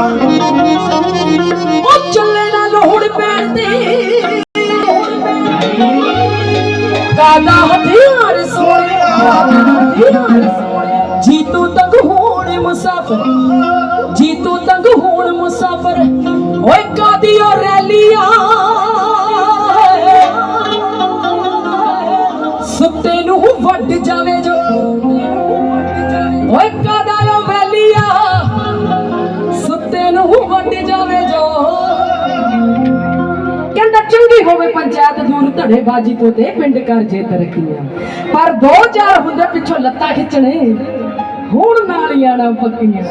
ਉਹ ਚੱਲੇ ਨਾ ਲੋੜ ਪੈਣ ਤੇ ਕਾਦਾ ਹਥਿਆਰ ਸੋਹਣਿਆ। ਜੀ ਤੂੰ ਤੰਗ ਹੋਣ ਮੁਸਾਫਰ, ਜੀ ਤੂੰ ਤੰਗ ਹੋਣ ਮੁਸਾਫਰ, ਓਏ ਕਾਦੀ ਓ ਰੈਲੀਆਂ। ਸੁੱਤੇ ਨੂੰ ਵੱਢ ਜਾਵੇ ਜੋ ਚੰਗੀ ਹੋਵੇ ਪੰਚਾਇਤ ਦੂਰ ਧੜੇ ਬਾਜੀ ਤੋਂ ਤੇ ਪਿੰਡ ਕਰ ਜੇ ਤਰੱਕੀਆਂ ਪਰ ਦੋ ਚਾਰ ਹੁੰਦੇ ਪਿੱਛੋਂ ਲੱਤਾਂ ਖਿੱਚਣੇ ਹੁਣ ਨਾਲੀਆਂ ਨਾ ਪੱਕੀਆਂ।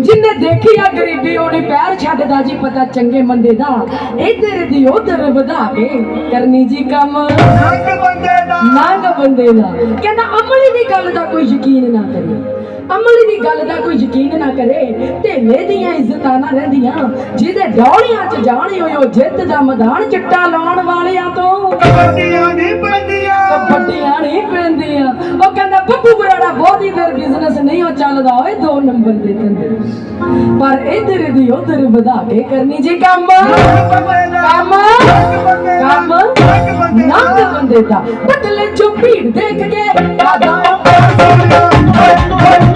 ਜਿੰਨੇ ਦੇਖੀ ਆ ਗਰੀਬੀ ਉਹਨੇ ਪੈਰ ਛੱਡਦਾ ਜੀ ਪਤਾ ਚੰਗੇ ਮੰਦੇ ਦਾ। ਇੱਧਰ ਦੀ ਉਧਰ ਵਧਾ ਕੇ ਕਰਨੀ ਜੀ ਕੰਮ। ਰੰਗ ਬੰਦੇ ਦਾ। ਨੰਗ ਬੰਦੇ ਦਾ। ਕਹਿੰਦਾ ਅਮਲੀ ਦੀ ਗੱਲ ਦਾ ਕੋਈ ਯਕੀਨ ਨਾ ਕਰੇ ਅਮਲੀ ਦੀ ਗੱਲ ਦਾ ਕੋਈ ਯਕੀਨ ਨਾ ਕਰੇ। ਢੇਲੇ ਦੀਆਂ ਇੱਜ਼ਤਾਂ ਨਾ ਰਹਿੰਦੀਆਂ। ਜਿਹਦੇ ਡੌਲੀਆਂ 'ਚ ਜਾਣੇ ਹੋਇਓ ਜਿੱਤ ਦਾ ਮੈਦਾਨ ਚਿੱਟਾ ਲਾਉਣ ਵਾਲਿਆਂ ਤੋਂ। ਕਬੱਡੀਆਂ ਨਹੀਂ ਪੈਂਦੀਆਂ। ਵੱਡੀਆਂ ਨਹੀਂ ਪੈਂਦੀਆਂ। ਉਹ ਕਹਿੰਦਾ ਬੱਬੂ ਬਰਾੜਾ ਬਹੁਤੀ ਦੇਰ ਬਿਜ਼ਨਸ ਨਹੀਂ ਉਹ ਚੱਲਦਾ ਓਏ ਦੋ ਨੰਬਰ ਦੇ ਧੰਦੇ ਪਰ ਇਧਰ ਦੀ ਉਧਰ ਵਧਾ ਕੇ ਕਰਨੀ ਜੀ ਕੰਮ। ਕੰਮ। ਕੰਮ। ਰੰਗ ਬੰਦੇ ਦਾ ਨੰਗ ਬੰਦੇ ਦਾ। ਬਦਲੇ ਚੋਂ ਭੀੜ ਦੇਖ ਕੇ ਕਾਦਾ ਬਦਲੇ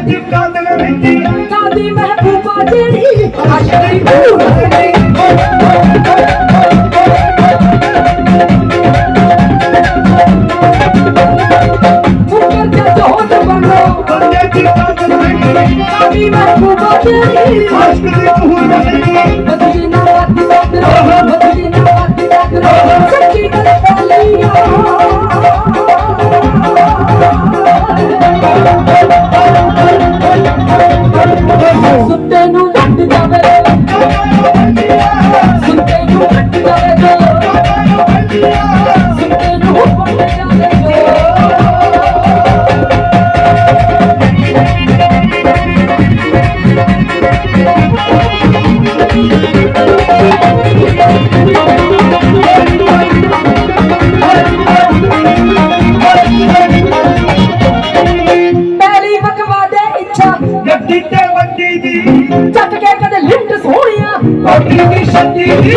ਦੀ ਕਾਦਲ ਰਹਿੰਦੀ ਕਾਦੀ ਮਹਿਬੂਬਾ ਜਿਹੜੀ ਆਸ਼ਕੀ ਭੂਲ I'm not şimdi hurmetini Hadi I'm Hadi şimdi hurmetini ਗੱਡੀ ਤੇ ਵੱਡੀ ਦੀ। ਚੱਕ ਕੇ ਕਦੇ ਲਿਫਟ ਸੋਹਣੀਆਂ। ਕੋਟੀ ਦੀ ਛੱਡੀ ਦੀ।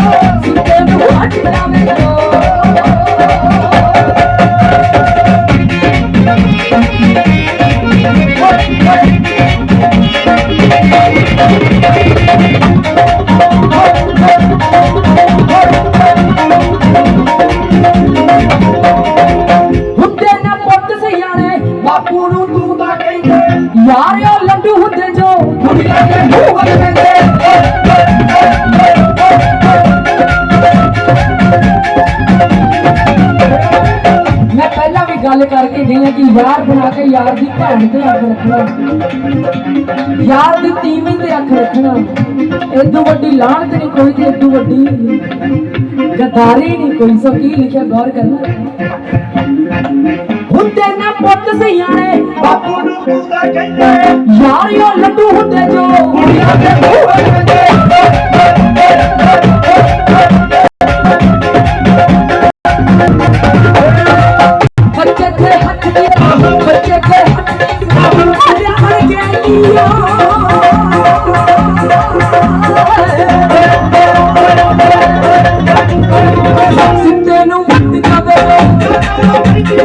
ਯਾਰਿਓ ਲੰਡੂ ਹੁੰਦੇ ਜੋ ਦੁਨੀਆ ਦੇ ਮੂੰਹ ਵੱਲ ਕਹਿੰਦੇ ਗੱਲ ਕਰਕੇ ਗਈ ਹਾਂ ਕਿ ਯਾਰ ਬਣਾ ਕੇ ਯਾਰ ਦੀ ਭੈਣ ਤੇ ਅੱਖ ਰੱਖਣਾ। ਯਾਰ ਦੀ ਤੀਵੀਂ ਤੇ ਅੱਖ ਰੱਖਣਾ। ਇਦੋਂ ਵੱਡੀ ਲਾਹਨਤ ਨਹੀਂ ਕੋਈ ਤੇ ਇਦੋਂ ਵੱਡੀ ਗਦਾਰੀ ਨਹੀਂ ਕੋਈ। ਸੋ ਕੀ ਲਿਖਿਆ ਗੌਰ ਕਰਨਾ। ਹੁੰਦੇ ਨਾ ਪੁੱਤ ਸਿਆਣੇ, ਬਾਪੂ ਨੂੰ ਤੂੰ ਕਹਿੰਦੇ। ਯਾਰਿਓ ਲੱਡੂ ਹੁੰਦੇ ਜੋ ਕੁੜੀਆਂ ਦੇ ਮੂੰਹ ਵੱਲ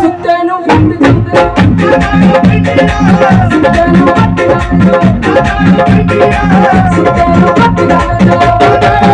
ਸੁੱਤੇ ਨੂੰ ਵੱਟ ਜਾਂਦੇ ਸੁੱਤੇ ਨੂੰ ਵੱਟ ਜਾਂਦੇ ਸੁੱਤੇ ਨੂੰ